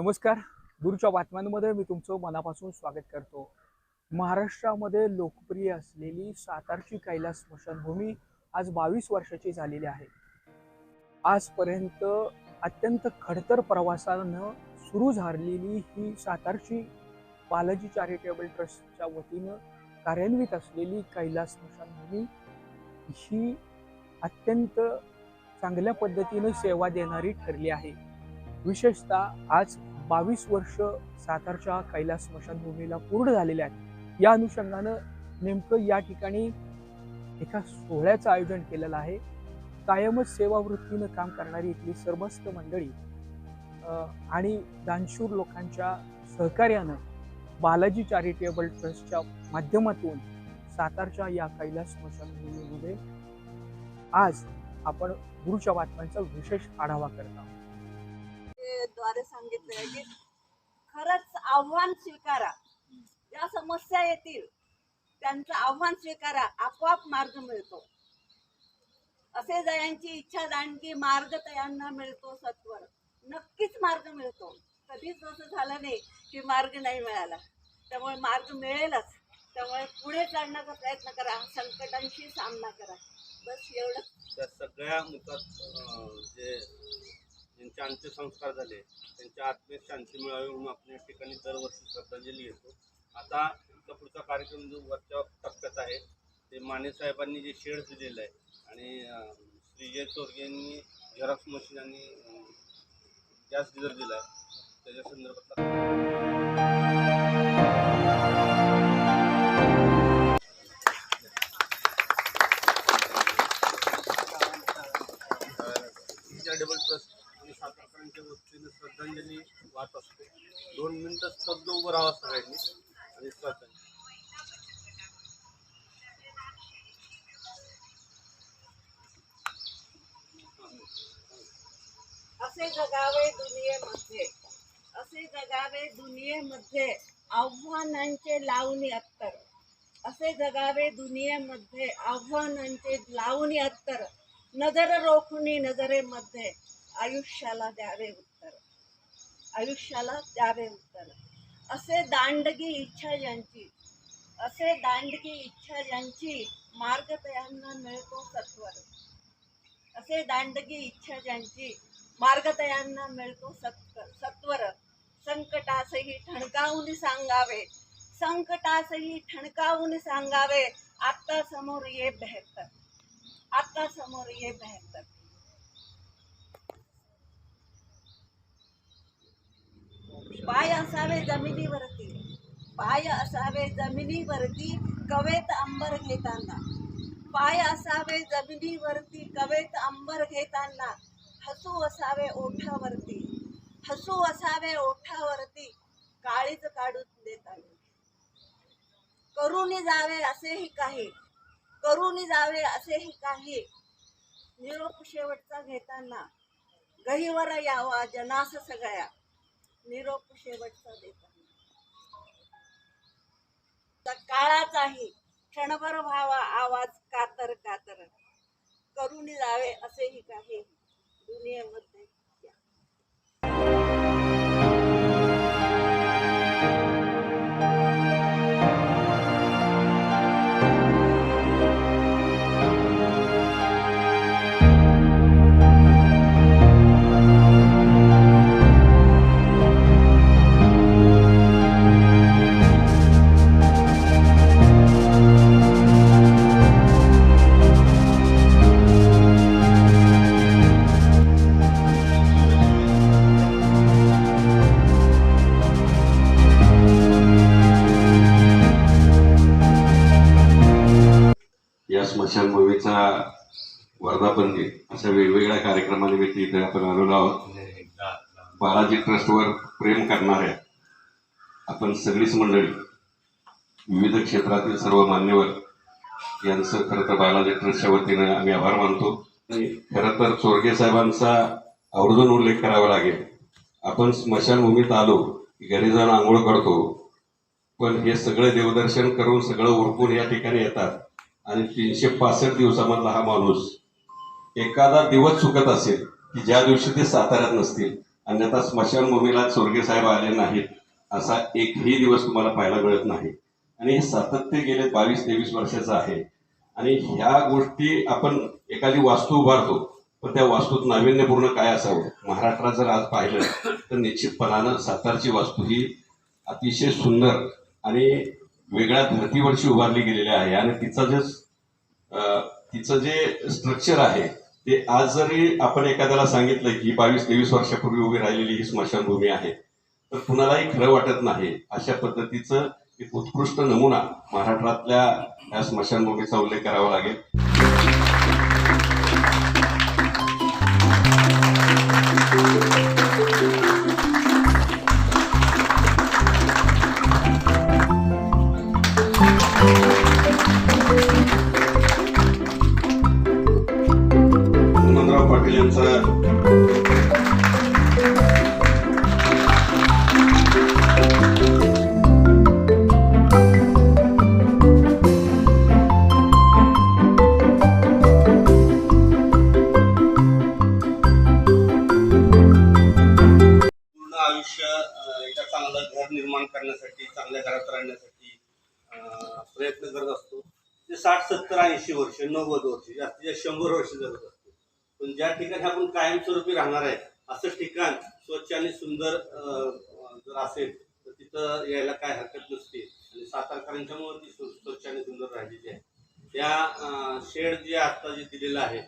नमस्कार. दूरच्या बातम्यांमध्ये मी तुमचं मनापासून स्वागत करतो. महाराष्ट्रामध्ये लोकप्रिय असलेली सातारची कैलास स्मशानभूमी आज बावीस वर्षाची झालेली आहे. आजपर्यंत अत्यंत खडतर प्रवासानं सुरू झालेली ही सातारची बालाजी चॅरिटेबल ट्रस्टच्या वतीनं कार्यान्वित असलेली कैलास स्मशानभूमी ही अत्यंत चांगल्या पद्धतीनं सेवा देणारी ठरली आहे. विशेषतः आज बावीस वर्ष सातारच्या कैलास स्मशानभूमीला पूर्ण झालेल्या आहेत. या अनुषंगानं नेमकं या ठिकाणी एका सोहळ्याचं आयोजन केलेलं आहे. कायमच सेवावृत्तीनं काम करणारी इथली सर्वस्त मंडळी आणि दानशूर लोकांच्या सहकार्यानं बालाजी चॅरिटेबल ट्रस्टच्या माध्यमातून सातारच्या या कैलास स्मशानभूमीमध्ये आज आपण गुरुच्या बातम्यांचा विशेष आढावा करत आहोत. द्वारे सांगितलं आहे की खरंच आव्हान स्वीकारा. ज्या समस्या येतील त्यांचं आव्हान स्वीकारा. आपोआप मार्ग मिळतो. असे जयांची इच्छा दांडकी मार्ग तयांना मिळतो सत्वर. नक्कीच मार्ग मिळतो. कधीच असं झालं नाही की मार्ग नाही मिळाला. त्यामुळे मार्ग मिळेलच. त्यामुळे पुढे चालण्याचा प्रयत्न करा. संकटांशी सामना करा. बस एवढं त्या सगळ्या मुखात जे ज्यांचे अंत्यसंस्कार झाले. त्यांच्या आत्मेत शांती मिळावी म्हणून आपण या ठिकाणी दरवर्षी श्रद्धांजली घेतो. आता इथं पुढचा कार्यक्रम जो वरच्या टप्प्यात आहे ते माने साहेबांनी जे शेड दिलेलं आहे आणि श्रीजय चोरगेंनी झेरॉक्स मशीन आणि गॅस डिझर दिला आहे. त्याच्या संदर्भात पर्यंत स्तब्ध उभं राहावं सगळ्यांनी. आणि श्रद्धांजली असे जगावे दुनियेमध्ये. असे जगावे दुनियेमध्ये आव्हानांचे लावणी अत्तर. असे जगावे दुनियेमध्ये आव्हानांचे लावणी अत्तर. नजर रोखणी नजरेमध्ये आयुष्याला द्यावे. उत्तर आयुष्याला द्यावे उत्तर. असे दांडगी इच्छा ज्यांची असे दांडगी इच्छा ज्यांची मार्ग तयांना मिळतो सत्वर. असे दांडगी इच्छा ज्यांची मार्गतयांना मिळतो सत्व सत्वर. संकटासही ठणकावून सांगावे. संकटासही ठणकावून सांगावे. आत्ता समोर ये बेहतर. आत्ता समोर ये बेहतर. पाय असावे जमिनीवरती. पाय असावे जमिनीवरती कवेत अंबर घेताना. पाय असावे जमिनीवरती कवेत अंबर घेताना. हसू असावे ओठावरती. हसू असावे ओठावरती काळीच काढून देताना. करूनी जावे असेही काही. करूनी जावे असेही काही. निरोप शेवटचा घेताना. गहीवर यावा जनास सगळ्या. निरोप शेवटचा देता काळाचाही क्षणभर व्हावा आवाज कातर कातर करून जावे असेही काही दुनियेमध्ये वर्धापन दिन अशा वेगवेगळ्या कार्यक्रमानिमित्त इथे आपण आलेलो आहोत. बालाजी ट्रस्टवर प्रेम करणाऱ्या आपण सगळीच मंडळी विविध क्षेत्रातील सर्व मान्यवर यांचं खरं तर बालाजी ट्रस्टच्या वतीनं आम्ही आभार मानतो. खरं तर चोरगे साहेबांचा आवर्जून उल्लेख करावा लागेल. आपण स्मशानभूमीत आलो घरी जाऊन आंघोळ करतो पण हे सगळं देवदर्शन करून सगळं उरकून या ठिकाणी येतात. आणि तीनशे पासष्ट दिवसामधला हा माणूस एखादा दिवस चुकत असेल की ज्या दिवशी ते साताऱ्यात नसतील अन्यथा स्मशानभूमीला चोरगे साहेब आले नाहीत असा एकही दिवस तुम्हाला पाहायला मिळत नाही. आणि हे सातत्य गेले बावीस तेवीस वर्षाचं आहे. आणि ह्या गोष्टी आपण एखादी वास्तू उभारतो पण त्या वास्तूत नाविन्यपूर्ण काय असावं? महाराष्ट्रात जर आज पाहिलं तर निश्चितपणानं सातारची वास्तू ही अतिशय सुंदर आणि वेगळ्या धर्तीवरची उभारली गेलेली आहे. आणि तिचं जे तिचं जे स्ट्रक्चर आहे ते आज जरी आपण एखाद्याला सांगितलं की बावीस तेवीस वर्षापूर्वी उभी राहिलेली ही स्मशानभूमी आहे तर कुणालाही खरं वाटत नाही अशा पद्धतीचं एक उत्कृष्ट नमुना महाराष्ट्रातल्या या स्मशानभूमीचा उल्लेख करावा लागेल. हनुमंतराव करण्यासाठी चांगल्या घरात राहण्यासाठी प्रयत्न करत असतो. ते साठ सत्तर ऐंशी वर्ष नव्वद वर्ष जास्तीत जास्त शंभर वर्ष जगत असतो. पण ज्या ठिकाणी आपण कायमस्वरूपी राहणार आहे असं ठिकाण स्वच्छ आणि सुंदर जर असेल तर तिथं यायला काय हरकत नसते. आणि सातारकरांच्यामुळे ती स्व- स्वच्छ आणि सुंदर राहिलेली आहे. त्या शेड जे आता जे दिलेलं आहे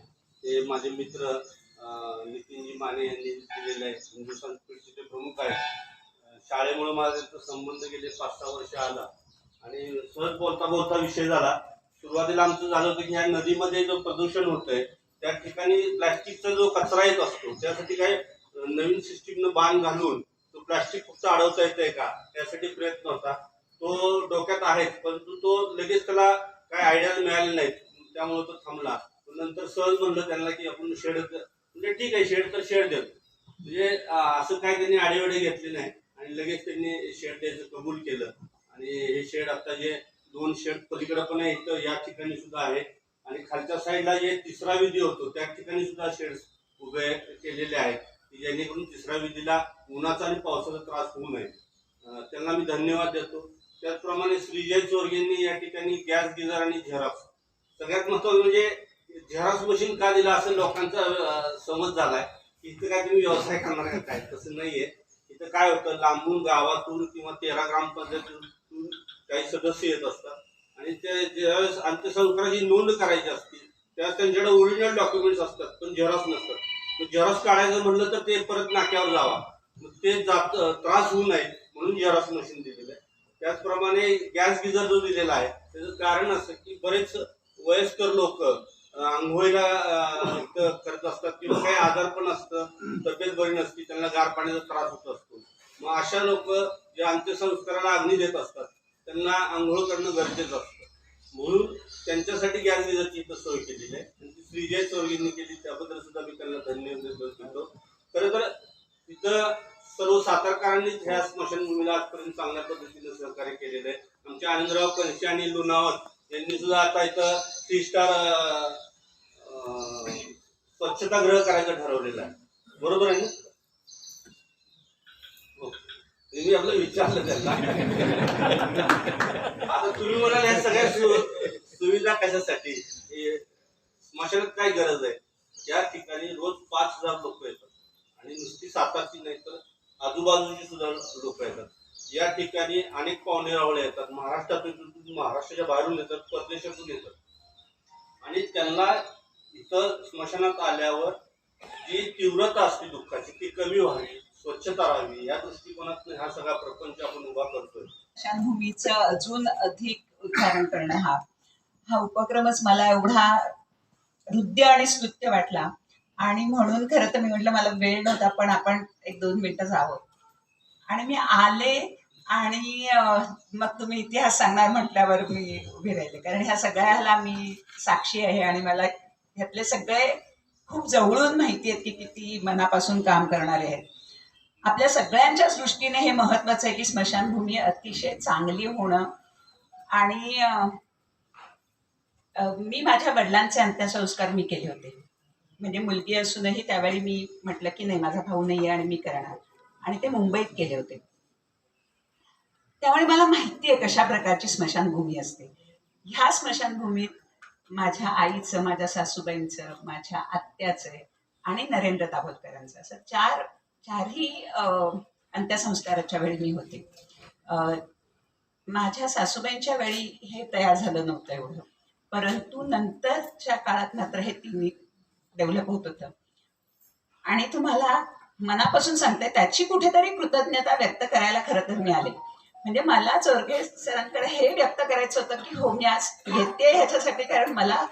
ते माझे मित्र नितीनजी माने यांनी दिलेलं आहे. हिंदुस्थान पीठचे प्रमुख आहेत शाळेमुळे माझा त्यांचा संबंध गेले पाच सहा वर्ष आला. आणि सहज बोलता बोलता विषय झाला. सुरुवातीला आमचं झालं होतं की ह्या नदीमध्ये जो प्रदूषण होतंय त्या ठिकाणी प्लास्टिकचा जो कचरा येत असतो त्यासाठी काय नवीन सिस्टीमनं बांध घालून तो प्लास्टिक फक्त अडवता येतंय का त्यासाठी प्रयत्न होता. तो डोक्यात आहेच परंतु तो लगेच त्याला काय आयडिया मिळाले नाहीत. त्यामुळे तो थांबला. पण नंतर सहज म्हणलं त्यांना की आपण शेड म्हणजे ठीक आहे शेड तर शेड देतो. म्हणजे असं काय त्यांनी आडेवडे घेतले नाही. आणि लगेच त्यांनी शेड द्यायचं कबूल केलं. आणि हे शेड आता जे दोन शेड पलीकडे पण आहे इथं या ठिकाणी सुद्धा आहे. आणि खालच्या साईडला जे तिसरा विधी होतो. त्या ठिकाणी सुद्धा शेड्स उभे केलेले आहेत. की जेणेकरून तिसऱ्या विधीला उन्हाचा आणि पावसाचा त्रास होऊ नये. त्यांना मी धन्यवाद देतो. त्याचप्रमाणे श्रीजय चोरगेंनी या ठिकाणी गॅस गिझर आणि झेरॉक्स. सगळ्यात महत्वाचं म्हणजे झेरॉक्स मशीन का दिलं असं लोकांचा समज झालाय. इथं काय तुम्ही व्यवसाय करणार काय? तसं नाहीये. इथं काय होतं? लांबून गावातून किंवा तेरा ग्रामपंचायतीतून काही सदस्य येत असतात. आणि ते ज्यावेळेस अंत्यसंस्काराची नोंद करायची असते त्यावेळेस त्यांच्याकडे ओरिजिनल डॉक्युमेंट्स असतात पण झेरॉक्स नसतात. झेरॉक्स काढायचं म्हटलं तर ते परत नाक्यावर जावा. मग ते जात त्रास होऊ नये म्हणून झेरॉक्स मशीन दिलेलं आहे. त्याचप्रमाणे गॅस गिझर जो दिलेला आहे त्याचं कारण असं की बरेच वयस्कर लोक आंघोळीला करत असतात किंवा काही आजार पण असतं तब्येत बरी नसती त्यांना गार पाण्याचा त्रास होत असतो. मग अशा लोक जे अंत्यसंस्काराला अग्नी देत असतात त्यांना आंघोळ करणं गरजेचं असतं. म्हणून त्यांच्यासाठी गॅस इथं सोय केलेली आहे. त्यांची श्रीजय चौरगींनी केली त्याबद्दल सुद्धा मी त्यांना धन्यवाद देतो खरं तर तिथं सर्व सातारकरांनीच ह्या स्मशानभूमीला आजपर्यंत चांगल्या पद्धतीने सहकार्य केलेलं आहे. आमचे आनंदराव कनशे आणि लोणावत यांनी सुद्धा आता इथं थ्री स्टार स्वच्छतागृह करायचं ठरवलेलं आहे. बरोबर आहे ना? मी आपलं विचारलं त्यांना आता तुम्ही म्हणाल या सगळ्या सुविधा कशासाठी? स्मशानात काय गरज आहे? या ठिकाणी रोज पाच हजार लोक येतात. आणि नुसती सातारची नाही तर आजूबाजूची सुद्धा लोक येतात. या ठिकाणी अनेक पाहुणे रावळे येतात. महाराष्ट्रातून महाराष्ट्राच्या बाहेरून येतात परदेशातून येतात. आणि त्यांना इथं स्मशानात आल्यावर जी तीव्रता असते दुःखाची ती कमी व्हावी. स्वच्छता राहावी या दृष्टिकोनातून हा सगळा प्रपंच आपण उभा करतोय. स्मशानभूमीचं अजून अधिक उच्चारण करणं हा. हा उपक्रमच मला एवढा हृदय आणि स्तुत्य वाटला. आणि म्हणून खरं तर मी म्हटलं मला वेळ नव्हता पण आपण एक दोन मिनिटं आहोत आणि मी आले आणि मग तुम्ही इतिहास सांगणार म्हटल्यावर मी उभी राहिले. कारण ह्या सगळ्याला मी साक्षी आहे आणि मला ह्यातले सगळे खूप जवळून माहिती आहेत की किती मनापासून काम करणारे आहेत. आपल्या सगळ्यांच्याच दृष्टीने हे महत्वाचं आहे की स्मशानभूमी अतिशय चांगली होणं. आणि मी माझ्या वडिलांचे अंत्यसंस्कार मी केले होते. म्हणजे मुलगी असूनही त्यावेळी मी म्हटलं की नाही माझा भाऊ नाही आहे आणि मी करणार. आणि ते मुंबईत केले होते. त्यामुळे मला माहिती आहे कशा प्रकारची स्मशानभूमी असते. ह्या स्मशानभूमीत माझ्या आईचं माझ्या सासूबाईंचं माझ्या आत्याचं आणि नरेंद्र दाभोलकरांचं असं चार चारही अंत्यसंस्काराच्या वेळी मी होते. माझ्या सासूबाईंच्या वेळी हे तयार झालं नव्हतं एवढं. परंतु नंतरच्या काळात मात्र हे तिन्ही डेव्हलप होत होतं. आणि तुम्हाला मनापासून सांगते त्याची कुठेतरी कृतज्ञता व्यक्त करायला खरं तर मिळाले म्हणजे मला चोरगे सरांकडे हे व्यक्त करायचं होतं की हो मी आज घेते ह्याच्यासाठी कारण मला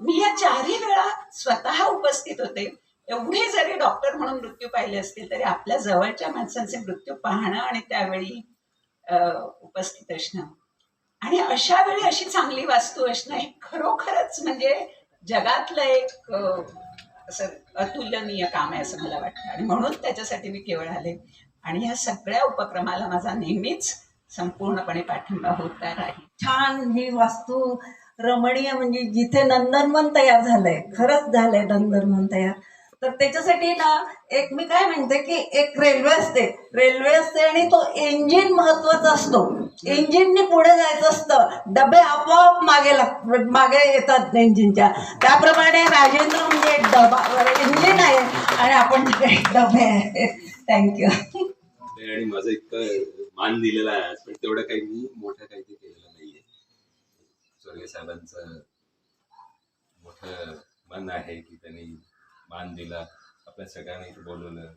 मी या चारही वेळा स्वतः उपस्थित होते. एवढे जरी डॉक्टर म्हणून मृत्यू पाहिले असतील तरी आपल्या जवळच्या माणसांचे मृत्यू पाहणं आणि त्यावेळी उपस्थित असणं. आणि अशा वेळी अशी चांगली वास्तू असणं हे खरोखरच म्हणजे जगातलं एक असं अतुलनीय काम आहे असं मला वाटतं. आणि म्हणून त्याच्यासाठी मी केवळ आले. आणि ह्या सगळ्या उपक्रमाला माझा नेहमीच संपूर्णपणे पाठिंबा होता राहील. छान ही वास्तू रमणीय म्हणजे जिथे नंदनवन तयार झालंय. खरंच झालंय नंदनवन तयार. तर त्याच्यासाठी ना एक मी काय म्हणते की एक रेल्वे असते. रेल्वे असते आणि तो इंजिन महत्त्वाचा असतो. इंजिननी पुढे जायचं असतं. डबे आपोआप मागे लाग मागे येतात इंजिनच्या त्याप्रमाणे राजेंद्र म्हणजे एक डबा इंजिन आहे आणि आपण डबे आहे. थँक्यू आणि माझं इतकं मान दिलेला आहे आज, पण तेवढं काही मी मोठं काही ते केलेलं नाहीये. स्वर्गीय साहेबांचं मोठं मन आहे की त्यांनी मान दिला आपल्या सगळ्यांना इथे बोलवलं.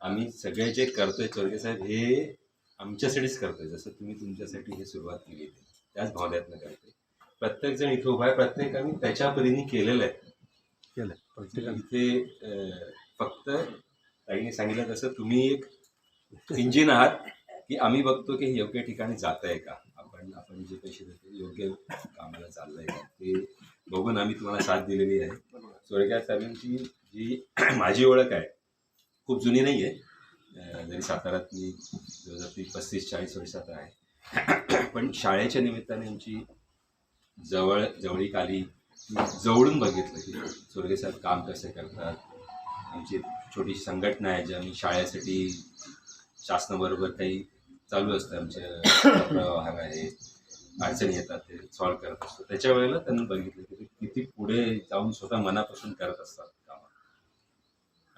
आम्ही सगळे जे करतोय स्वर्गीय साहेब हे आमच्यासाठीच करतोय. जसं तुम्ही तुमच्यासाठी हे सुरुवात केली होती त्याच भावनेतनं करतोय. प्रत्येक जण इथे उभा आहे प्रत्येकाने त्याच्या परीने केलेलं आहे. केलं प्रत्येकाने. इथे फक्त ताईने सांगितलं तसं तुम्ही एक इंजिन आहात की आम्ही बघतो की हे योग्य ठिकाणी जात आहे का? आपण आपण जे पैसे देतो योग्य कामाला चाललंय का? ते बघून आम्ही तुम्हाला साथ दिलेली आहे. स्वर्गीय साहेबांची जी माझी ओळख आहे खूप जुनी नाही आहे जरी साताऱ्यात मी जवळजवळ ती पस्तीस चाळीस वर्षात आहे. पण शाळेच्या निमित्ताने आमची जवळ जवळीक आली जवळून बघितलं की स्वर्गीय साहेब काम कसे करतात. आमची छोटीशी संघटना आहे ज्या आम्ही शाळेसाठी शासनाबरोबर काही चालू असतं. आमच्या व्यवहार आहे अडचणी येतात ते सॉल्व्ह करत असतो. त्याच्या वेळेला त्यांनी बघितलं की ते किती पुढे जाऊन स्वतः मनापासून करत असतात.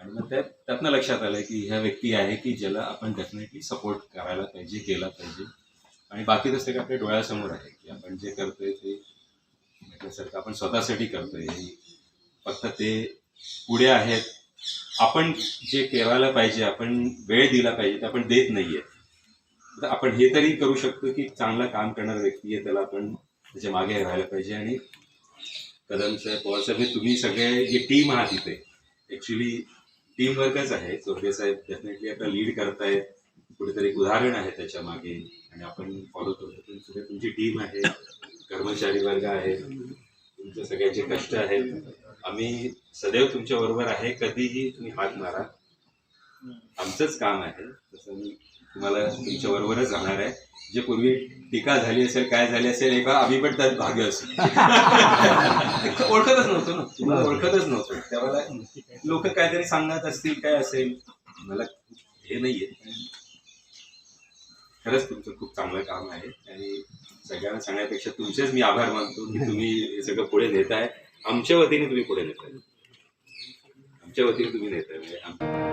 आणि मग त्या त्यातनं लक्षात आलं की ह्या व्यक्ती आहे की ज्याला आपण डेफिनेटली सपोर्ट करायला पाहिजे केला पाहिजे. आणि बाकी तसं काही आपल्या डोळ्यासमोर आहे की आपण जे करतोय ते म्हटल्यासारखं आपण स्वतःसाठी करतोय. फक्त ते पुढे आहेत. आपण जे करायला पाहिजे आपण वेळ दिला पाहिजे ते आपण देत नाहीये. तर आपण हे तरी करू शकतो की चांगलं काम करणारा व्यक्ती आहे त्याला आपण त्याच्यामागे राहायला पाहिजे. आणि कदम साहेब पवार साहेब हे तुम्ही सगळे जे टीम आहात इथे. ॲक्च्युली टीम वर्कच आहे. चोरगे साहेब डेफिनेटली आता लीड करतायत. कुठेतरी एक उदाहरण आहे त्याच्यामागे. आणि आपण फॉलो करतो. पण तुमची टीम आहे. कर्मचारी वर्ग आहे. तुमचे सगळ्यांचे कष्ट आहेत. आम्ही सदैव तुमच्या बरोबर आहे. कधीही तुम्ही हात मारा. आमचंच काम आहे. तसं मी तुम्हाला तुमच्या बरोबरच राहणार आहे. जे पूर्वी टीका झाली असेल काय झाली असेल एका आम्ही पण त्यात भाग असू. ओळखतच नव्हतो ना. तुम्हाला ओळखतच नव्हतो. त्यावेळेला लोक काहीतरी सांगत असतील काय असेल? मला हे नाहीये. खरंच तुमचं खूप चांगलं काम आहे. आणि सगळ्यांना सांगण्यापेक्षा तुमचेच मी आभार मानतो की तुम्ही हे सगळं पुढे नेताय. आमच्या वतीने तुम्ही पुढे नेताय. आमच्या वतीने तुम्ही नेताय. म्हणजे